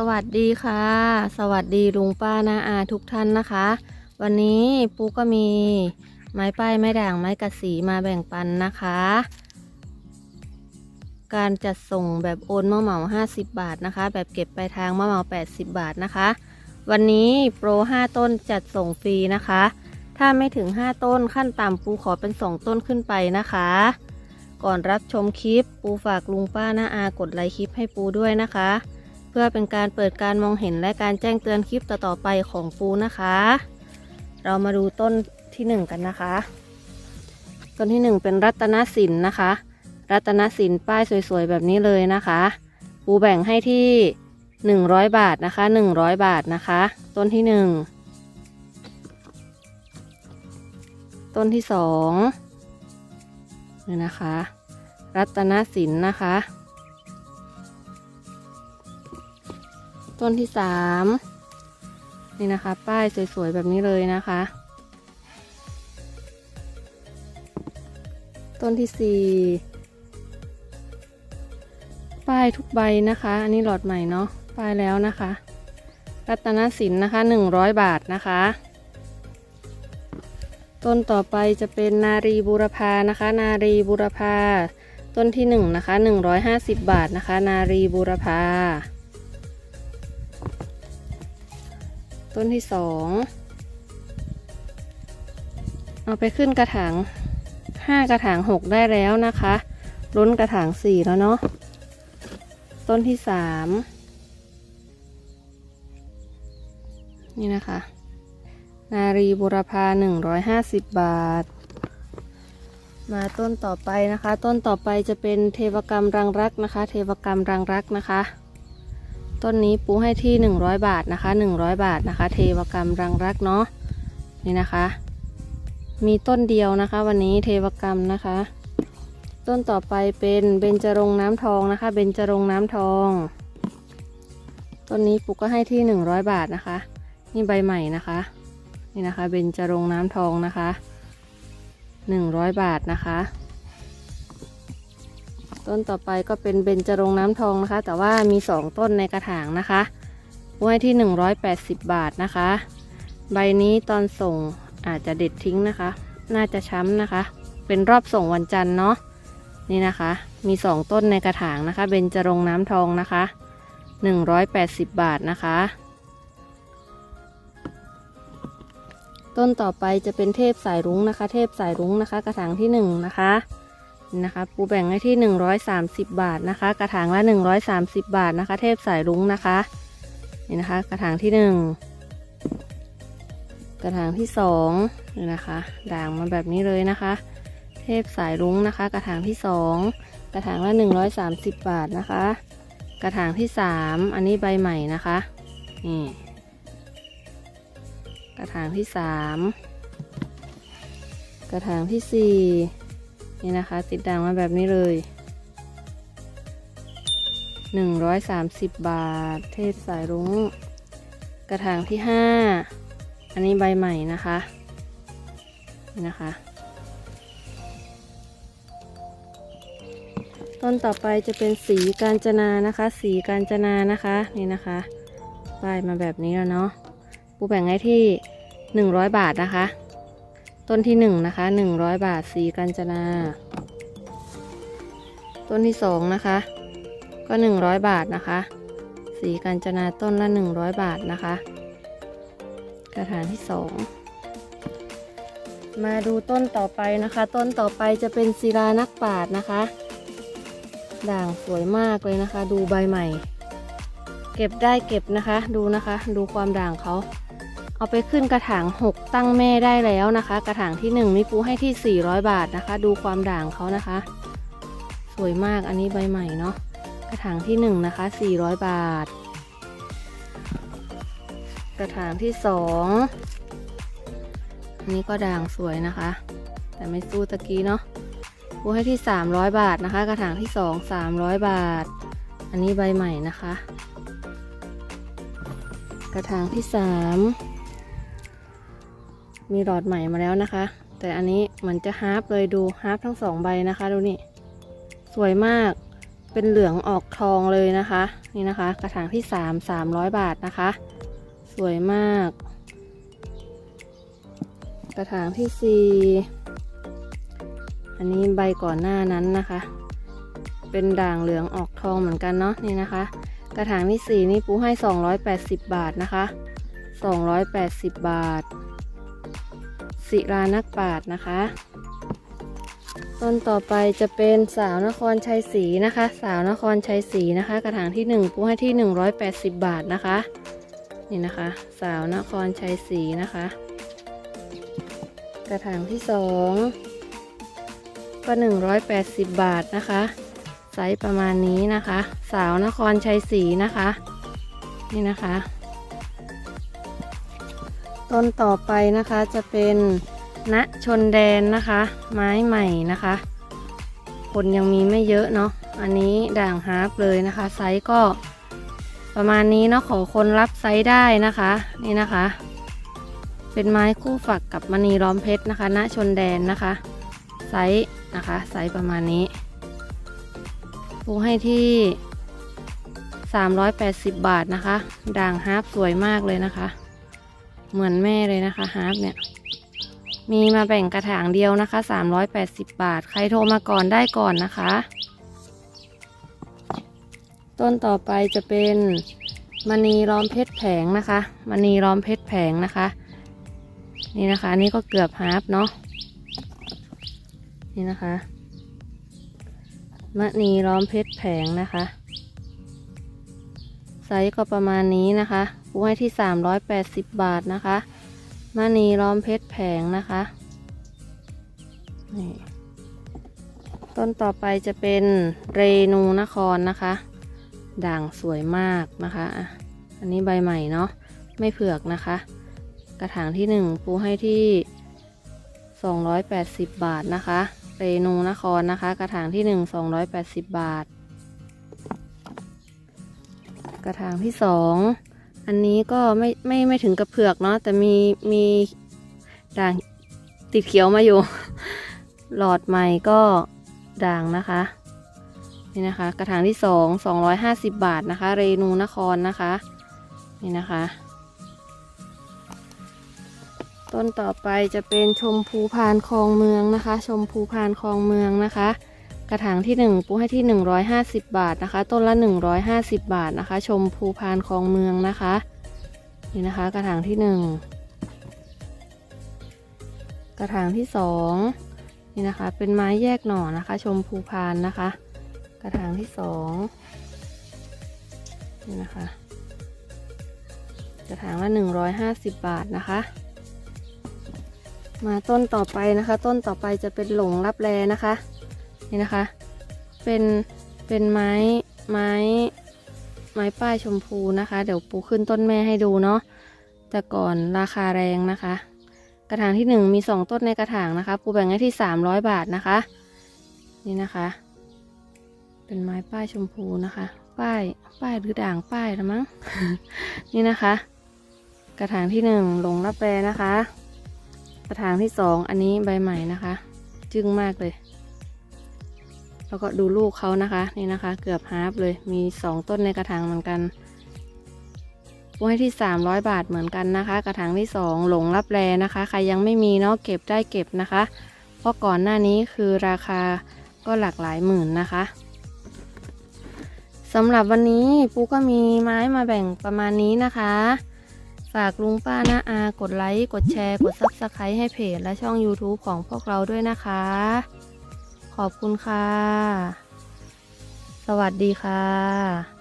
สวัสดีค่ะ สวัสดีลุงป้านาอาทุกท่านนะคะ วันนี้ปูก็มีไม้ป้ายไม้ด่างไม้กระสีมาแบ่งปันนะคะ การจัดส่งแบบโอนมะเหมา50 บาทนะคะ แบบเก็บปลายทางมะเหมา80 บาทนะคะ วันนี้โปร 5 ต้นจัดส่งฟรีนะคะ ถ้าไม่ถึง 5 ต้นขั้นต่ำปูขอเป็น 2 ต้นขึ้นไปนะคะ ก่อนรับชมคลิปปูฝากลุงป้าน้าอากดไลค์คลิปให้ปูด้วยนะคะ พื่อเป็นการเปิดการมองเห็นและการแจ้งเตือนคลิปต่อๆไปของปูนะคะ เรามาดูต้นที่หนึ่งกันนะคะ ต้นที่หนึ่งเป็นรัตนสินนะคะ รัตนสินป้ายสวยๆแบบนี้เลยนะคะ ปูแบ่งให้ที่หนึ่งร้อยบาทนะคะหนึ่งร้อยบาทนะคะ ต้นที่หนึ่งต้นที่สองนี่นะคะ รัตนสินนะคะ ต้นที่สามนี่นะคะ ป้ายสวยๆแบบนี้เลยนะคะ ต้นที่สี่ป้ายทุกใบนะคะ อันนี้หลอดใหม่เนาะป้ายแล้วนะคะ รัตนสินนะคะหนึ่งร้อยบาทนะคะ ต้นต่อไปจะเป็นนารีบูรพานะคะ นารีบูรพาต้นที่หนึ่งนะคะหนึ่งร้อยห้าสิบบาทนะคะ นารีบูรพา ต้นที่สองเอาไปขึ้นกระถางห้ากระถางหกได้แล้วนะคะ ล้นกระถางสี่แล้วเนาะต้นที่สามนี่นะคะ นารีบุรพาหนึ่งร้อยห้าสิบบาท มาต้นต่อไปนะคะ ต้นต่อไปจะเป็นเทวกรรมรังรักนะคะ เทวกรรมรังรักนะคะ ต้นนี้ปูให้ที่ 100 บาทนะคะ 100 บาทนะคะ เทวกรรมรังรักเนาะนี่นะคะ มีต้นเดียวนะคะ วันนี้เทวกรรมนะคะ ต้นต่อไปเป็นเบญจรงน้ำทองนะคะเบญจรงน้ำทองต้นนี้ปูก็ให้ที่ 100 บาทนะคะ นี่ใบใหม่นะคะ นี่นะคะเบญจรงน้ำทองนะคะ 100 บาทนะคะ ต้นต่อไปก็เป็นเบญจรงน้ำทองนะคะ แต่ว่ามี 2 ต้นในกระถางนะคะไว้ที่ 180 บาทนะคะ ใบนี้ตอนส่งอาจจะเด็ดทิ้งนะคะ น่าจะช้ำนะคะ เป็นรอบส่งวันจันทร์เนาะนี่นะคะ มี 2 ต้นในกระถางนะคะเบญจรงน้ำทองนะคะ 180 บาทนะคะ ต้นต่อไปจะเป็นเทพสายรุ้งนะคะ เทพสายรุ้งนะคะ กระถางที่ 1 นะคะ นะคะ ปูแบ่งให้ที่ 130 บาทนะคะ กระถางละ 130 บาทนะคะ เทพสายรุ้งนะคะนี่นะคะ กระถางที่ 1 กระถางที่2นี่นะคะ ด่างมาแบบนี้เลยนะคะ เทพสายรุ้งนะคะ กระถางที่ 2 กระถางละ 130 บาทนะคะ กระถางที่ 3 อันนี้ใบใหม่นะคะนี่กระถางที่ 3 กระถางที่ 4 นี่นะคะ ติดด่างมาแบบนี้เลย 130 บาท เทศสายรุ้ง กระถางที่ 5 อันนี้ใบใหม่นะคะ นี่นะคะ ต้นต่อไปจะเป็นสีกาญจนานะคะ สีกาญจนานะคะ นี่นะคะป้ายมาแบบนี้แล้วเนาะปูแบ่งให้ที่ 100 บาทนะคะ ต้นที่1นะคะ100บาทสีกาญจนา ต้นที่2นะคะ ก็100บาทนะคะ สีกาญจนาต้นละ100บาทนะคะ กระถางที่2มาดูต้นต่อไปนะคะ ต้นต่อไปจะเป็นศิลานักปาดนะคะ ด่างสวยมากเลยนะคะ ดูใบใหม่ เก็บได้เก็บนะคะ ดูนะคะ ดูความด่างเขา เอาไปขึ้นกระถาง 6 ตั้งแม่ได้แล้วนะคะ กระถางที่ 1 มีปูให้ที่ 400 บาทนะคะ ดูความด่างเขานะคะ สวยมากอันนี้ใบใหม่เนาะกระถางที่ 1 นะคะ 400 บาท กระถางที่ 2 อันนี้ก็ด่างสวยนะคะ แต่ไม่สู้ตะกี้เนาะปูให้ที่ 300 บาทนะคะ กระถางที่ 2 300 บาท อันนี้ใบใหม่นะคะ กระถางที่ 3 มีหลอดใหม่มาแล้วนะคะ แต่อันนี้เหมือนจะฮาร์ปเลยดูฮาร์ปทั้งสองใบนะคะ ดูนี่ สวยมากเป็นเหลืองออกทองเลยนะคะ นี่นะคะ กระถางที่สามสามร้อยบาทนะคะ สวยมาก กระถางที่สี่อันนี้ใบก่อนหน้านั้นนะคะ เป็นด่างเหลืองออกทองเหมือนกันเนาะนี่นะคะ กระถางที่สี่นี่ปูให้280บบาทนะคะ280บาท ศิรานักปราดนะคะ ต้นต่อไปจะเป็นสาวนครชัยศรีนะคะ สาวนครชัยศรีนะคะ กระถางที่1ปูให้ที่ 180 บาทนะคะ นี่นะคะ สาวนครชัยศรีนะคะ กระถางที่2ก็180 บาทนะคะไซส์ประมาณนี้นะคะ สาวนครชัยศรีนะคะ นี่นะคะ ต้นต่อไปนะคะจะเป็นณชนแดนนะคะ ไม้ใหม่นะคะคนยังมีไม่เยอะเนาะอันนี้ด่างฮาร์ปเลยนะคะ ไซส์ก็ประมาณนี้เนาะขอคนรับไซส์ได้นะคะ นี่นะคะ เป็นไม้คู่ฝักกับมณีล้อมเพชรนะคะณชนแดนนะคะ ไซส์นะคะไซส์ประมาณนี้ปูให้ที่ 380 บาทนะคะ ด่างฮาร์ปสวยมากเลยนะคะ เหมือนแม่เลยนะคะฮาร์ปเนี่ย มีมาแบ่งกระถางเดียวนะคะ 380 บาท ใครโทรมาก่อนได้ก่อนนะคะ ต้นต่อไปจะเป็นมณีล้อมเพชรแผงนะคะมณีล้อมเพชรแผงนะคะ นี่นะคะนนี่ก็เกือบฮาร์ปเนาะนี่นะคะมณีล้อมเพชรแผงนะคะ ไซส์ก็ประมาณนี้นะคะปูให้ที่ 380 บาทนะคะมณีล้อมเพชรแผงนะคะนี่ต้นต่อไปจะเป็นเรนูนครนะคะ ด่างสวยมากนะคะอะอันนี้ใบใหม่เนาะไม่เผือกนะคะ กระถางที่1ปูให้ที่ 280 บาทนะคะ เรนูนครนะคะ กระถางที่1 280 บาท กระถางที่2อันนี้ก็ไม่ไม่ไม่ถึงกับเผือกเนาะแต่มีมีด่างติดเขียวมาอยู่ หลอดใหม่ก็ด่างนะคะนี่นะคะ กระถางที่2 250บาทนะคะ เรนูนครนะคะ นี่นะคะ ต้นต่อไปจะเป็นชมพูพานคลองเมืองนะคะ ชมพูพานคลองเมืองนะคะ กระถางที่ 1 ปูให้ที่ 150 บาทนะคะ ต้นละ 150 บาทนะคะ ชมพูพานคลองเมืองนะคะ นี่นะคะ กระถางที่ 1 กระถางที่ 2 นี่นะคะ เป็นไม้แยกหน่อนะคะ ชมพูพานนะคะ กระถางที่ 2 นี่นะคะ กระถางละ 150 บาทนะคะมาต้นต่อไปนะคะ ต้นต่อไปจะเป็นหลงรับแลนะคะ นี่นะคะ เป็นเป็นไม้ไม้ไม้ป้ายชมพูนะคะ เดี๋ยวปูขึ้นต้นแม่ให้ดูเนาะแต่ก่อนราคาแรงนะคะ กระถางที่หนึ่งมีสองต้นในกระถางนะคะ ปูแบ่งให้ที่สามร้อยบาทนะคะ นี่นะคะ เป็นไม้ป้ายชมพูนะคะ ป้ายป้ายหรือด่างป้ายละมั้งนี่นะคะ กระถางที่หนึ่งหลงรับแลนะคะ กระถางที่สองอันนี้ใบใหม่นะคะ จึ้งมากเลย แล้วก็ดูลูกเขานะคะ นี่นะคะ เกือบฮาร์ปเลยมีสองต้นในกระถางเหมือนกันปูให้ที่ 300 บาทเหมือนกันนะคะ กระถางที่ 2 หลงรับแลนะคะ ใครยังไม่มีเนาะเก็บได้เก็บนะคะ เพราะก่อนหน้านี้คือราคาก็หลากหลายหมื่นนะคะสำหรับวันนี้ปูก็มีไม้มาแบ่งประมาณนี้นะคะ ฝากลุงป้าน้าอา กดไลค์ กดแชร์ กดซับสไครต์ให้เพจและช่อง YouTube ของพวกเราด้วยนะคะ ขอบคุณค่ะ สวัสดีค่ะ